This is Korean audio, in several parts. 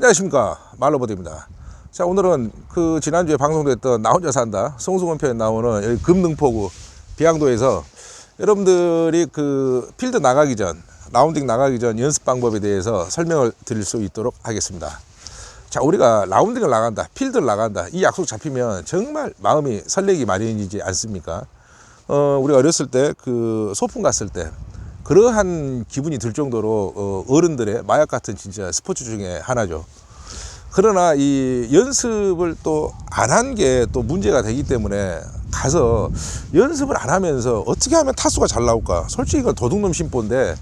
안녕하십니까. 말로버드입니다. 자 오늘은 그 지난주에 방송됐던 나 혼자 산다 송승헌 편에 나오는 여기 금능포구 비양도에서 여러분들이 그 필드 나가기 전 라운딩 나가기 전 연습 방법에 대해서 설명을 드릴 수 있도록 하겠습니다. 자 우리가 라운딩을 나간다 필드를 나간다 이 약속 잡히면 정말 마음이 설레기 마련이지 않습니까? 어 우리가 어렸을 때 그 소풍 갔을 때 그러한 기분이 들 정도로 어, 어른들의 마약 같은 진짜 스포츠 중에 하나죠. 그러나 이 연습을 또 안 한 게 또 문제가 되기 때문에 가서 연습을 안 하면서 어떻게 하면 타수가 잘 나올까? 솔직히 이건 도둑놈 심보인데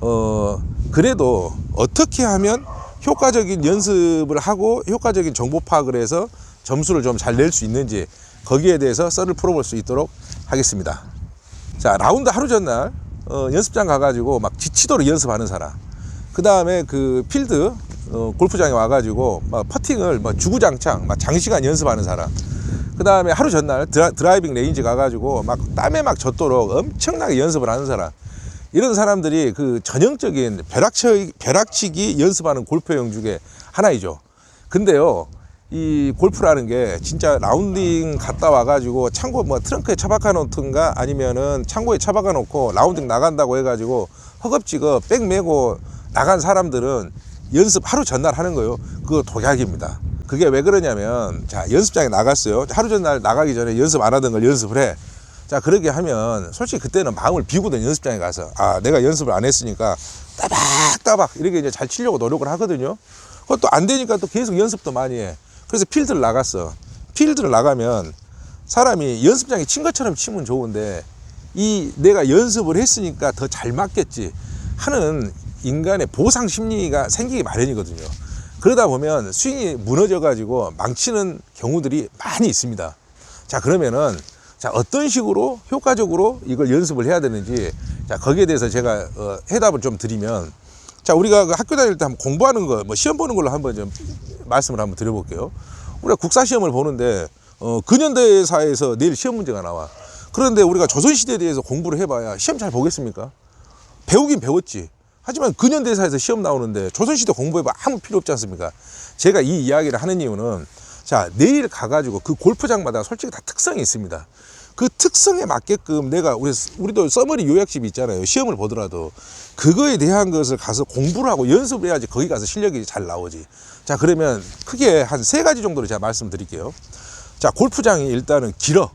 어 그래도 어떻게 하면 효과적인 연습을 하고 효과적인 정보 파악을 해서 점수를 좀 잘 낼 수 있는지 거기에 대해서 썰을 풀어볼 수 있도록 하겠습니다. 자 라운드 하루 전날 어, 연습장 가가지고 막 지치도록 연습하는 사람. 그 다음에 그 필드 어, 골프장에 와가지고 막 퍼팅을 막 주구장창 막 장시간 연습하는 사람. 그 다음에 하루 전날 드라, 드라이빙 레인지 가가지고 막 땀에 막 젖도록 엄청나게 연습을 하는 사람. 이런 사람들이 그 전형적인 벼락치, 벼락치기 연습하는 골프형 중에 하나이죠. 근데요 이 골프라는 게 진짜 라운딩 갔다 와가지고 창고 뭐 트렁크에 처박아 놓든가 아니면은 창고에 처박아 놓고 라운딩 나간다고 해가지고 허겁지겁 백 메고 나간 사람들은 연습 하루 전날 하는 거예요. 그거 독약입니다. 그게 왜 그러냐면 자 연습장에 나갔어요. 하루 전날 나가기 전에 연습 안 하던 걸 연습을 해. 자 그러게 하면 솔직히 그때는 마음을 비우거든 연습장에 가서 아 내가 연습을 안 했으니까 따박따박 이렇게 이제 잘 치려고 노력을 하거든요. 그것도 안 되니까 또 계속 연습도 많이 해. 그래서 필드를 나갔어. 필드를 나가면 사람이 연습장에 친 것처럼 치면 좋은데 이 내가 연습을 했으니까 더 잘 맞겠지 하는 인간의 보상 심리가 생기기 마련이거든요. 그러다 보면 스윙이 무너져 가지고 망치는 경우들이 많이 있습니다. 자, 그러면은 자, 어떤 식으로 효과적으로 이걸 연습을 해야 되는지 자, 거기에 대해서 제가 어, 해답을 좀 드리면 자, 우리가 그 학교 다닐 때 한번 공부하는 거, 뭐 시험 보는 걸로 한번 좀 말씀을 한번 드려볼게요. 우리가 국사 시험을 보는데 어, 근현대사에서 내일 시험 문제가 나와. 그런데 우리가 조선시대에 대해서 공부를 해봐야 시험 잘 보겠습니까? 배우긴 배웠지. 하지만 근현대사에서 시험 나오는데 조선시대 공부해봐 아무 필요 없지 않습니까? 제가 이 이야기를 하는 이유는 자 내일 가가지고 그 골프장마다 솔직히 다 특성이 있습니다. 그 특성에 맞게끔 내가 우리 우리도 써머리 요약집 있잖아요. 시험을 보더라도 그거에 대한 것을 가서 공부를 하고 연습을 해야지 거기 가서 실력이 잘 나오지. 자 그러면 크게 한 세 가지 정도로 제가 말씀드릴게요. 자 골프장이 일단은 길어.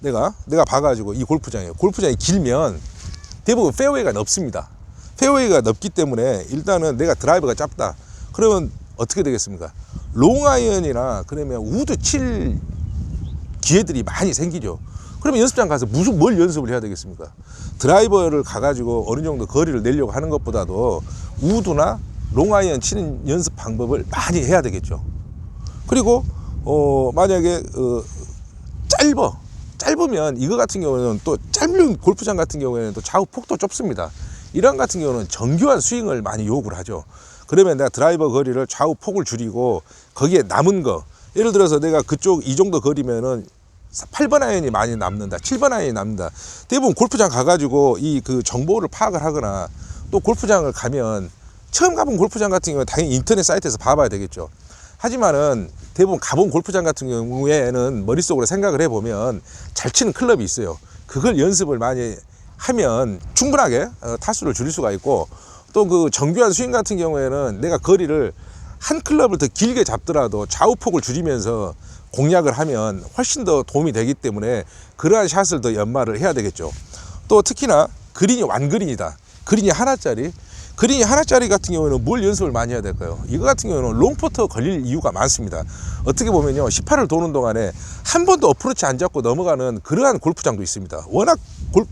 내가 내가 봐가지고 이 골프장이에요. 골프장이 길면 대부분 페어웨이가 넓습니다. 페어웨이가 넓기 때문에 일단은 내가 드라이버가 짧다. 그러면 어떻게 되겠습니까? 롱아이언이나 그러면 우드 칠 기회들이 많이 생기죠. 그러면 연습장 가서 무슨 뭘 연습을 해야 되겠습니까? 드라이버를 가가지고 어느 정도 거리를 내려고 하는 것보다도 우드나 롱아이언 치는 연습 방법을 많이 해야 되겠죠. 그리고 어 만약에 어 짧어 짧으면 이거 같은 경우는 또 짧은 골프장 같은 경우에는 또 좌우 폭도 좁습니다. 이런 같은 경우는 정교한 스윙을 많이 요구를 하죠. 그러면 내가 드라이버 거리를 좌우 폭을 줄이고 거기에 남은 거 예를 들어서 내가 그쪽 이 정도 거리면은 8번 아이언이 많이 남는다. 7번 아이언이 남는다. 대부분 골프장 가가지고 이 그 정보를 파악을 하거나 또 골프장을 가면 처음 가본 골프장 같은 경우는 당연히 인터넷 사이트에서 봐봐야 되겠죠. 하지만은 대부분 가본 골프장 같은 경우에는 머릿속으로 생각을 해보면 잘 치는 클럽이 있어요. 그걸 연습을 많이 하면 충분하게 어, 타수를 줄일 수가 있고 또 그 정교한 스윙 같은 경우에는 내가 거리를 한 클럽을 더 길게 잡더라도 좌우폭을 줄이면서 공략을 하면 훨씬 더 도움이 되기 때문에 그러한 샷을 더 연마를 해야 되겠죠. 또 특히나 그린이 완그린이다. 그린이 하나짜리. 그린이 하나짜리 같은 경우에는 뭘 연습을 많이 해야 될까요? 이거 같은 경우는 롱포터 걸릴 이유가 많습니다. 어떻게 보면요. 18을 도는 동안에 한 번도 어프로치 안 잡고 넘어가는 그러한 골프장도 있습니다. 워낙 골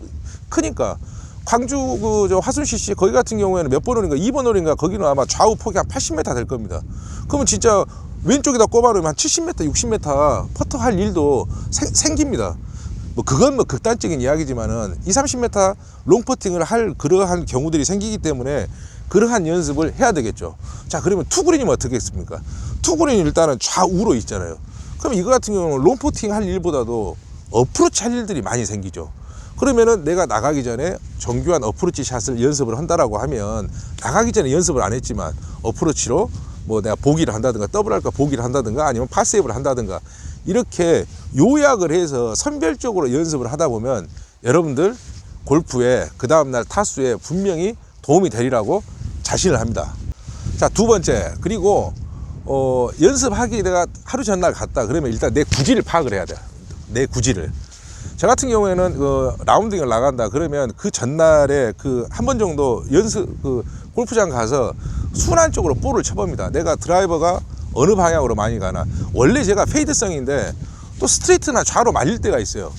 크니까 광주 그저 화순시 씨 거기 같은 경우에는 몇 번 홀인가 2번 홀인가 거기는 아마 좌우 폭이 한 80m 될 겁니다. 그러면 진짜 왼쪽에다 꼽아놓으면 한 70m, 60m 퍼터 할 일도 생, 생깁니다. 뭐 그건 뭐 극단적인 이야기지만은 2, 30m 롱퍼팅을 할 그러한 경우들이 생기기 때문에 그러한 연습을 해야 되겠죠. 자, 그러면 투그린이면 어떻게 했습니까? 투그린이 일단은 좌우로 있잖아요. 그럼 이거 같은 경우는 롱퍼팅 할 일보다도 어프로치 할 일들이 많이 생기죠. 그러면은 내가 나가기 전에 정교한 어프로치 샷을 연습을 한다라고 하면 나가기 전에 연습을 안 했지만 어프로치로 뭐 내가 보기를 한다든가 더블 할까 보기를 한다든가 아니면 파세이브를 한다든가 이렇게 요약을 해서 선별적으로 연습을 하다 보면 여러분들 골프에 그 다음날 타수에 분명히 도움이 되리라고 자신을 합니다. 자, 두 번째. 그리고, 어, 연습하기 내가 하루 전날 갔다. 그러면 일단 내 구질을 파악을 해야 돼. 내 구질을. 저 같은 경우에는 그 라운딩을 나간다. 그러면 그 전날에 그 한 번 정도 연습, 그 골프장 가서 순환 쪽으로 볼을 쳐봅니다. 내가 드라이버가 어느 방향으로 많이 가나. 원래 제가 페이드성인데 또 스트레이트나 좌로 말릴 때가 있어요.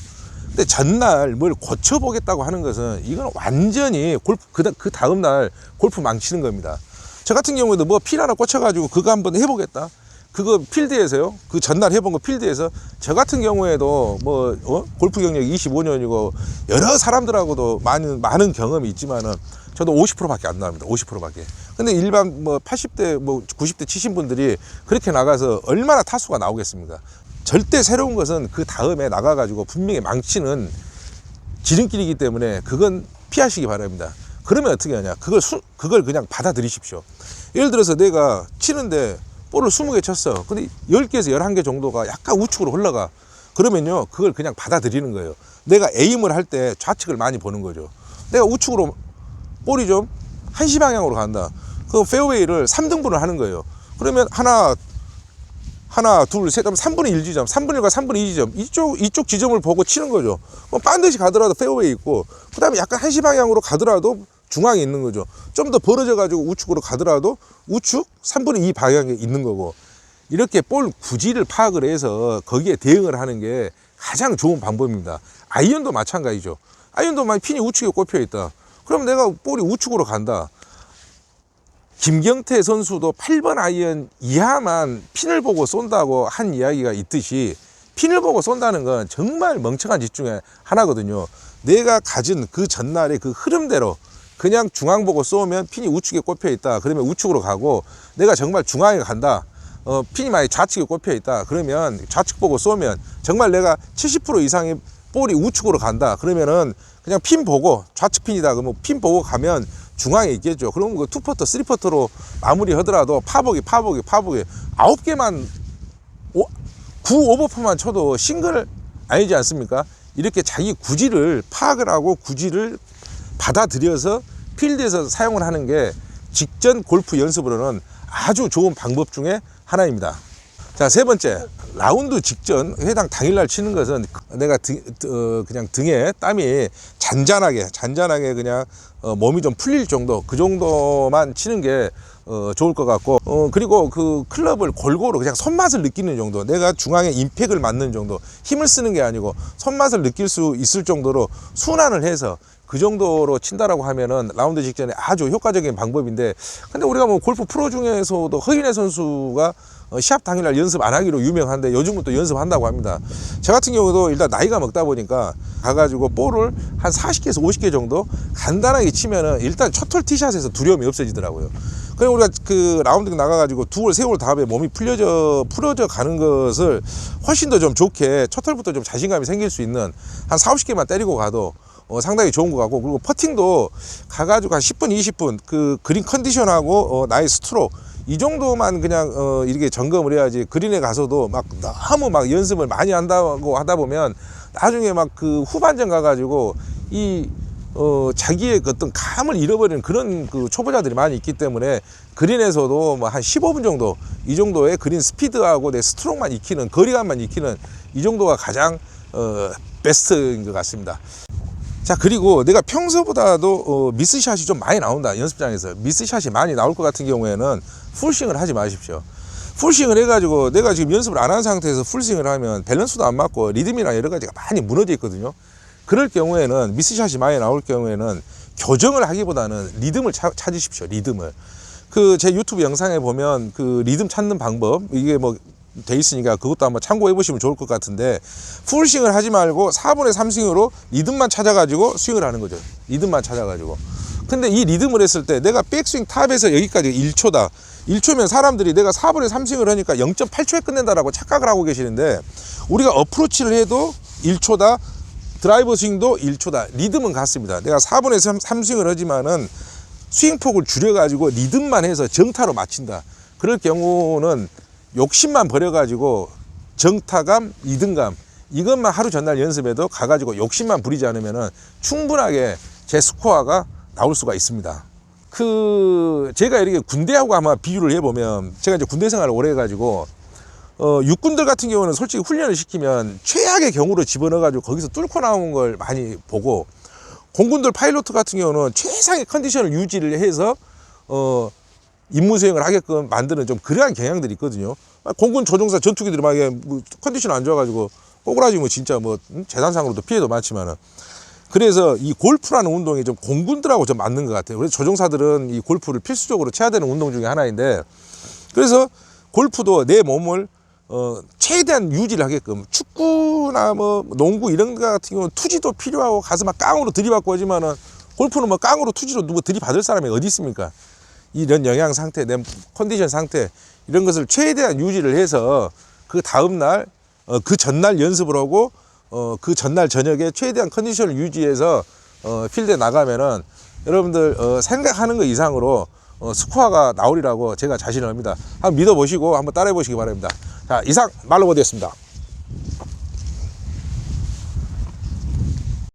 근데 전날 뭘 고쳐보겠다고 하는 것은 이건 완전히 골프 그, 다- 그 다음 날 골프 망치는 겁니다. 저 같은 경우에도 뭐 필 하나 꽂혀가지고 그거 한번 해보겠다. 그거 필드에서요. 그 전날 해본 거 필드에서 저 같은 경우에도 뭐 어? 골프 경력 25년이고 여러 사람들하고도 많은 많은 경험이 있지만은 저도 50%밖에 안 나옵니다. 50%밖에. 근데 일반 뭐 80대 뭐 90대 치신 분들이 그렇게 나가서 얼마나 타수가 나오겠습니까? 절대 새로운 것은 그 다음에 나가가지고 분명히 망치는 지름길이기 때문에 그건 피하시기 바랍니다. 그러면 어떻게 하냐? 그걸 수, 그걸 그냥 받아들이십시오. 예를 들어서 내가 치는데 볼을 20개 쳤어. 근데 10개에서 11개 정도가 약간 우측으로 흘러가. 그러면요, 그걸 그냥 받아들이는 거예요. 내가 에임을 할 때 좌측을 많이 보는 거죠. 내가 우측으로 볼이 좀 한시 방향으로 간다. 그 페어웨이를 3등분을 하는 거예요. 그러면 하나, 하나, 둘, 셋 하면 3분의 1 지점, 3분의 1과 3분의 2 지점, 이쪽, 이쪽 지점을 보고 치는 거죠. 뭐 반드시 가더라도 페어웨이 있고, 그 다음에 약간 한시 방향으로 가더라도 중앙에 있는 거죠. 좀 더 벌어져가지고 우측으로 가더라도 우측 3분의 2 방향에 있는 거고, 이렇게 볼 구질을 파악을 해서 거기에 대응을 하는 게 가장 좋은 방법입니다. 아이언도 마찬가지죠. 아이언도 만약 핀이 우측에 꼽혀 있다. 그럼 내가 볼이 우측으로 간다. 김경태 선수도 8번 아이언 이하만 핀을 보고 쏜다고 한 이야기가 있듯이 핀을 보고 쏜다는 건 정말 멍청한 짓 중에 하나거든요. 내가 가진 그 전날의 그 흐름대로 그냥 중앙 보고 쏘면 핀이 우측에 꼽혀 있다. 그러면 우측으로 가고 내가 정말 중앙에 간다. 어, 핀이 만약 좌측에 꼽혀 있다. 그러면 좌측 보고 쏘면 정말 내가 70% 이상의 볼이 우측으로 간다. 그러면은 그냥 핀 보고 좌측 핀이다. 그러면 핀 보고 가면 중앙에 있겠죠. 그러면 그 투퍼터, 쓰리퍼터로 마무리 하더라도 파보기, 파보기, 파보기 아홉 개만 오, 9 오버퍼만 쳐도 싱글 아니지 않습니까? 이렇게 자기 구질을 파악을 하고 구질을 받아들여서 필드에서 사용을 하는 게 직전 골프 연습으로는 아주 좋은 방법 중에 하나입니다. 자, 세 번째. 라운드 직전 해당 당일날 치는 것은 내가 등, 어, 그냥 등에 땀이 잔잔하게, 잔잔하게 그냥 어, 몸이 좀 풀릴 정도, 그 정도만 치는 게 어, 좋을 것 같고, 어, 그리고 그 클럽을 골고루 그냥 손맛을 느끼는 정도, 내가 중앙에 임팩을 맞는 정도, 힘을 쓰는 게 아니고 손맛을 느낄 수 있을 정도로 순환을 해서 그 정도로 친다라고 하면은 라운드 직전에 아주 효과적인 방법인데 근데 우리가 뭐 골프 프로 중에서도 허인혜 선수가 어, 시합 당일날 연습 안 하기로 유명한데 요즘은 또 연습한다고 합니다. 저 같은 경우도 일단 나이가 먹다 보니까 가가지고 볼을 한 40개에서 50개 정도 간단하게 치면은 일단 첫홀 티샷에서 두려움이 없어지더라고요. 그리고 우리가 그 라운드 나가가지고 두 홀, 세홀 다음에 몸이 풀려져, 풀어져 가는 것을 훨씬 더 좀 좋게 첫 홀부터 좀 자신감이 생길 수 있는 한 4, 50개만 때리고 가도 어, 상당히 좋은 것 같고 그리고 퍼팅도 가가지고 한 10분, 20분 그 그린 컨디션하고 어, 나의 스트로크 이 정도만 그냥 어, 이렇게 점검을 해야지 그린에 가서도 막 너무 막 연습을 많이 한다고 하다 보면 나중에 막 그 후반전 가가지고 이 어, 자기의 그 어떤 감을 잃어버리는 그런 그 초보자들이 많이 있기 때문에 그린에서도 뭐 한 15분 정도 이 정도의 그린 스피드하고 내 스트로크만 익히는 거리감만 익히는 이 정도가 가장 어, 베스트인 것 같습니다. 자 그리고 내가 평소보다도 어, 미스샷이 좀 많이 나온다 연습장에서. 미스샷이 많이 나올 것 같은 경우에는 풀스윙을 하지 마십시오. 풀스윙을 해가지고 내가 지금 연습을 안 한 상태에서 풀스윙을 하면 밸런스도 안 맞고 리듬이나 여러 가지가 많이 무너져 있거든요. 그럴 경우에는 미스샷이 많이 나올 경우에는 교정을 하기보다는 리듬을 차- 찾으십시오 리듬을. 그 제 유튜브 영상에 보면 그 리듬 찾는 방법 이게 뭐 돼 있으니까 그것도 한번 참고해 보시면 좋을 것 같은데 풀스윙을 하지 말고 4분의 3스윙으로 리듬만 찾아가지고 스윙을 하는 거죠. 리듬만 찾아가지고. 근데 이 리듬을 했을 때 내가 백스윙 탑에서 여기까지 1초다. 1초면 사람들이 내가 4분의 3스윙을 하니까 0.8초에 끝낸다라고 착각을 하고 계시는데 우리가 어프로치를 해도 1초다. 드라이버 스윙도 1초다. 리듬은 같습니다. 내가 4분의 3, 3스윙을 하지만은 스윙폭을 줄여가지고 리듬만 해서 정타로 맞춘다. 그럴 경우는 욕심만 버려가지고 정타감, 이등감 이것만 하루 전날 연습해도 가가지고 욕심만 부리지 않으면은 충분하게 제 스코어가 나올 수가 있습니다. 그 제가 이렇게 군대하고 아마 비유를 해보면 제가 이제 군대 생활을 오래 해가지고 어, 육군들 같은 경우는 솔직히 훈련을 시키면 최악의 경우로 집어넣어가지고 거기서 뚫고 나온 걸 많이 보고 공군들 파일로트 같은 경우는 최상의 컨디션을 유지를 해서 어, 임무 수행을 하게끔 만드는 좀 그러한 경향들이 있거든요. 아, 공군 조종사 전투기들이 막 뭐 컨디션 안 좋아가지고 꼬꾸라지고 진짜 뭐 음, 재산상으로도 피해도 많지만은 그래서 이 골프라는 운동이 좀 공군들하고 좀 맞는 것 같아요. 그래서 조종사들은 이 골프를 필수적으로 쳐야 되는 운동 중에 하나인데 그래서 골프도 내 몸을 어, 최대한 유지를 하게끔 축구나 뭐 농구 이런 거 같은 경우는 투지도 필요하고 가서 막 깡으로 들이받고 하지만은 골프는 뭐 깡으로 투지로 누구 들이받을 사람이 어디 있습니까? 이런 영양 상태, 내 컨디션 상태 이런 것을 최대한 유지를 해서 그 다음 날, 어, 그 전날 연습을 하고 어, 그 전날 저녁에 최대한 컨디션을 유지해서 어, 필드에 나가면은 여러분들 어, 생각하는 것 이상으로 어, 스코어가 나오리라고 제가 자신을 합니다. 한번 믿어보시고 한번 따라해 보시기 바랍니다. 자, 이상 말로버디였습니다.